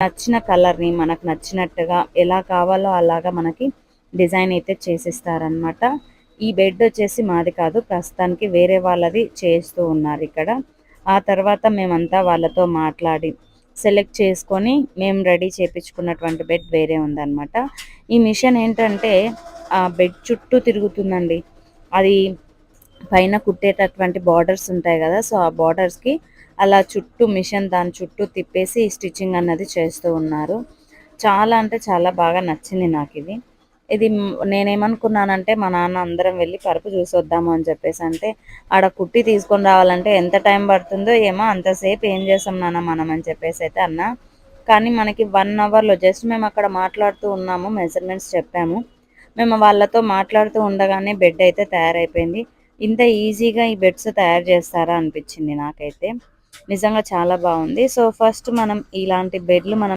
నచ్చిన కలర్ని మనకు నచ్చినట్టుగా ఎలా కావాలో అలాగా మనకి డిజైన్ అయితే చేసిస్తారనమాట ఈ బెడ్ వచ్చేసి మాది కాదు ప్రస్తుతానికి వేరే వాళ్ళది చేస్తూ ఉన్నారు ఇక్కడ. ఆ తర్వాత మేమంతా వాళ్ళతో మాట్లాడి సెలెక్ట్ చేసుకొని మేము రెడీ చేపించుకున్నటువంటి బెడ్ వేరే ఉందన్నమాట. ఈ మిషన్ ఏంటంటే ఆ బెడ్ చుట్టూ తిరుగుతుందండి. అది పైన కుట్టేటటువంటి బార్డర్స్ ఉంటాయి కదా సో ఆ బార్డర్స్కి అలా చుట్టూ మిషన్ దాని చుట్టూ తిప్పేసి స్టిచ్చింగ్ అన్నది చేస్తూ ఉన్నారు. చాలా అంటే చాలా బాగా నచ్చింది నాకు ఇది. ఇది నేనేమనుకున్నానంటే మా నాన్న అందరం వెళ్ళి పరుపు చూసి వద్దాము అని చెప్పేసి అంటే ఆడ కుట్టి తీసుకొని రావాలంటే ఎంత టైం పడుతుందో ఏమో అంతసేపు ఏం చేస్తాం నాన్న మనం అని చెప్పేసి అయితే అన్న. కానీ మనకి వన్ అవర్లో జస్ట్ మేము అక్కడ మాట్లాడుతూ ఉన్నాము మెజర్మెంట్స్ చెప్పాము. మేము వాళ్ళతో మాట్లాడుతూ ఉండగానే బెడ్ అయితే తయారైపోయింది. ఇంత ఈజీగా ఈ బెడ్స్ తయారు చేస్తారా అనిపించింది నాకైతే. నిజంగా చాలా బాగుంది. సో ఫస్ట్ మనం ఇలాంటి బెడ్లు మనం